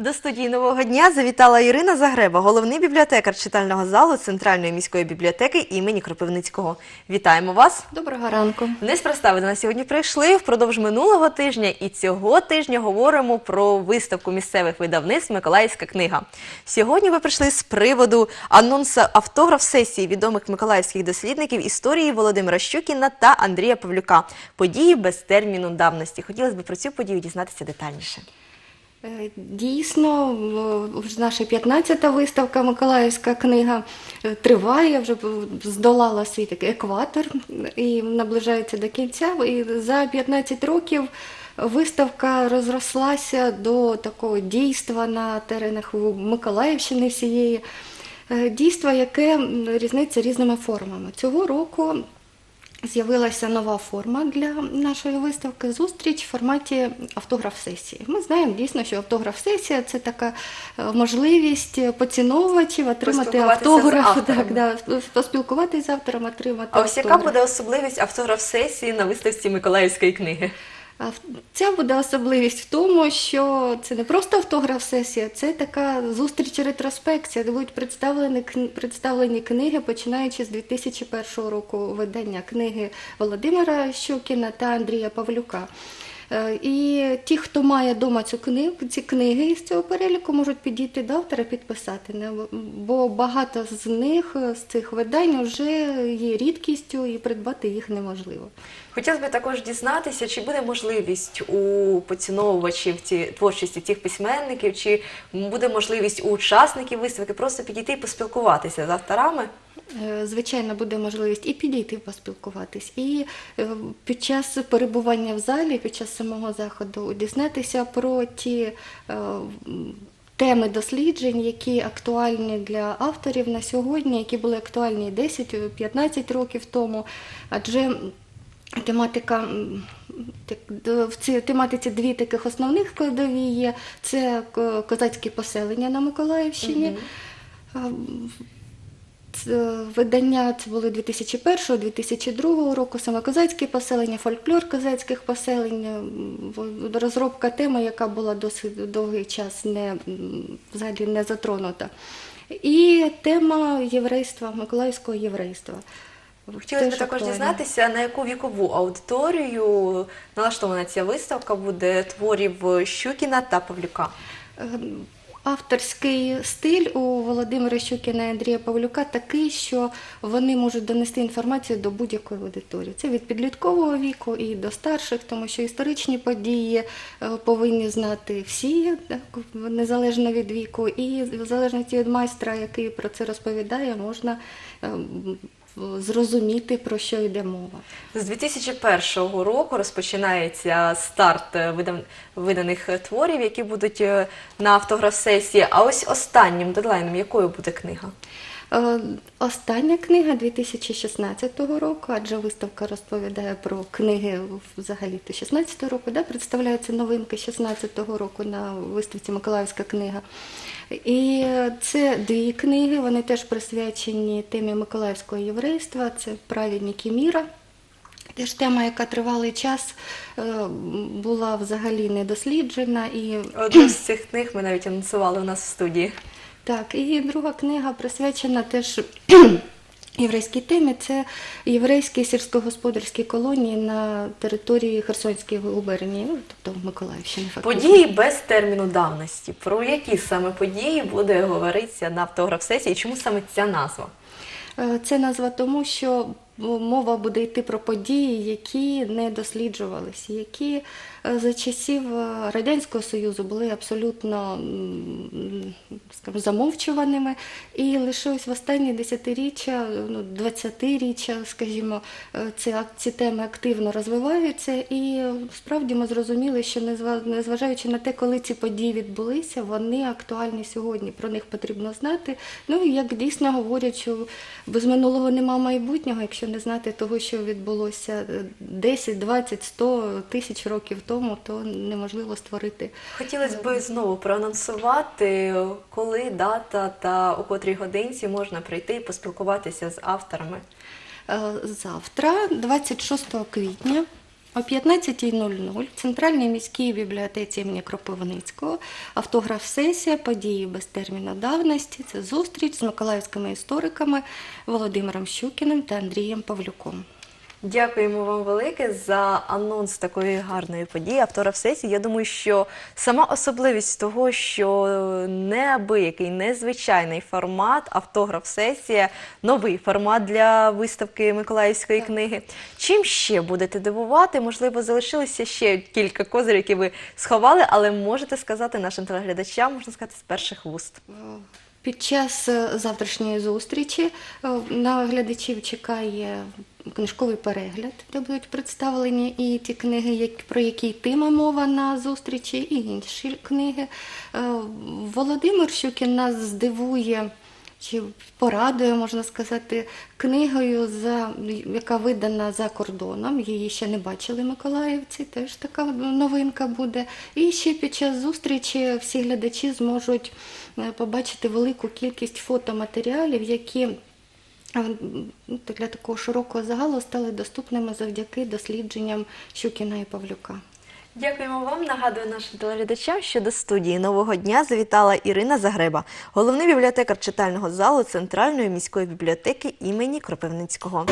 До студії нового дня завітала Ірина Загреба, головний бібліотекар читального залу Центральної міської бібліотеки імені Кропивницького. Вітаємо вас! Доброго ранку. Неспроста ви до нас сьогодні прийшли впродовж минулого тижня і цього тижня говоримо про виставку місцевих видавництв Миколаївська книга. Сьогодні ви прийшли з приводу анонсу автограф сесії відомих миколаївських дослідників історії Володимира Щукіна та Андрія Павлюка. Події без терміну давності. Хотілося б про цю подію дізнатися детальніше. Е, Дійсно, вже наша 15-та виставка Миколаївська книга е, триває, вже здолала свій такий екватор і наближається до кінця. І за 15 років виставка розрослася до такого дійства на теренах Миколаївщини всієї. Е, Дійство, яке м, різниця різними формами. Цього року З'явилася нова форма для нашої виставки зустріч в форматі автограф-сесії. Ми знаємо дійсно, що автограф-сесія це така е, можливість поціновувачів отримати автограф, так, да, поспілкуватися з автором, отримати А ось яка буде особливість автограф сесії на виставці Миколаївської книги? Ця буде особливість в тому, що це не просто автограф-сесія, це така зустріч ретроспекція, де будуть представлені, представлені книги, починаючи з 2001 року видання книги Володимира Щукіна та Андрія Павлюка. Е, І ті, хто має вдома цю книгу, ці книги із цього переліку, можуть підійти до автора підписати. Бо багато з них, з цих видань, вже є рідкістю і придбати їх неможливо. Хотілося б також дізнатися, чи буде можливість у поціновувачів ці творчості цих письменників, чи буде можливість у учасників виставки просто підійти і поспілкуватися з авторами. Е, Звичайно, буде можливість і підійти поспілкуватись, і е, під час перебування в залі, під час самого заходу, дізнатися про ті е, теми досліджень, які актуальні для авторів на сьогодні, які були актуальні 10-15 років тому. Адже тематика. В цій тематиці дві таких основних складові є: це козацькі поселення на Миколаївщині. Це Видання це були 2001-2002 року, саме козацькі поселення, фольклор козацьких поселень, розробка теми, яка була досить довгий час не, взагалі не затронута. І тема єврейства, миколаївського єврейства. Хотілося б також дізнатися, на яку вікову аудиторію налаштована ця виставка буде творів Щукіна та Павлюка. Авторський стиль у Володимира Щукіна і Андрія Павлюка такий, що вони можуть донести інформацію до будь-якої аудиторії. Це від підліткового віку і до старших, тому що історичні події е, повинні знати всі, незалежно від віку, і в залежності від майстра, який про це розповідає, можна ем, зрозуміти, про що йде мова. З 2001 року розпочинається старт е, виданих е, творів, які будуть е, на автограф-сесії. А ось останнім дедлайном якою буде книга? Е, Остання книга 2016 року, адже виставка розповідає про книги взагалі 16 року, да, представляються новинки 16-го року на виставці Миколаївська книга. І це дві книги, вони теж присвячені темі Миколаївського єврейства, це праведники міра. Теж тема, яка тривалий час е, була взагалі не досліджена і Одну з цих книг ми навіть анонсували у нас в студії. Так, і друга книга присвячена теж єврейській темі. Це єврейські сільськогосподарські колонії на території Херсонської губернії, ну, тобто Миколаївщини. фактично. Події без терміну давності. Про які саме події буде говоритися на автограф-сесії? Чому саме ця назва? Е, Це назва тому, що мова буде йти про події, які не досліджувалися, які е, за часів е, Радянського Союзу були абсолютно скажімо, замовчуваними. І лише ось в останні десятиріччя, ну, 20-річчя, скажімо, е, ці, ці теми активно розвиваються. І е, справді ми зрозуміли, що незва- незважаючи на те, коли ці події відбулися, вони актуальні сьогодні. Про них потрібно знати. Ну і як дійсно говорять, що без минулого нема майбутнього, якщо не знати того, що відбулося е, 10, 20, 100 тисяч років тому, то неможливо створити. Хотілося б знову проанонсувати, коли дата та у котрій годинці можна прийти і поспілкуватися з авторами. Е, Завтра, 26 квітня, О 15.00 в Центральній міській бібліотеці імені Кропивницького автограф-сесія події без терміну давності. Це зустріч з миколаївськими істориками Володимиром Щукіним та Андрієм Павлюком. Дякуємо вам велике за анонс такої гарної події автора в сесії. Я думаю, що сама особливість того, що неабиякий незвичайний формат автограф сесія, новий формат для виставки Миколаївської книги. Чим ще будете дивувати? Можливо, залишилися ще кілька козирів, які ви сховали, але можете сказати нашим телеглядачам, можна сказати, з перших вуст. Під час е, завтрашньої зустрічі е, на глядачів чекає книжковий перегляд, де будуть представлені і ті книги, про які йтиме мова на зустрічі, і інші книги. Е, Володимир Щукін нас здивує. Чи порадує, можна сказати, книгою, за, яка видана за кордоном. Її ще не бачили миколаївці, теж така новинка буде. І ще під час зустрічі всі глядачі зможуть е, побачити велику кількість фотоматеріалів, які для такого широкого загалу стали доступними завдяки дослідженням Щукіна і Павлюка. Дякуємо вам. Нагадую нашим телеглядачам, що до студії нового дня завітала Ірина Загреба, головний бібліотекар читального залу Центральної міської бібліотеки імені Кропивницького.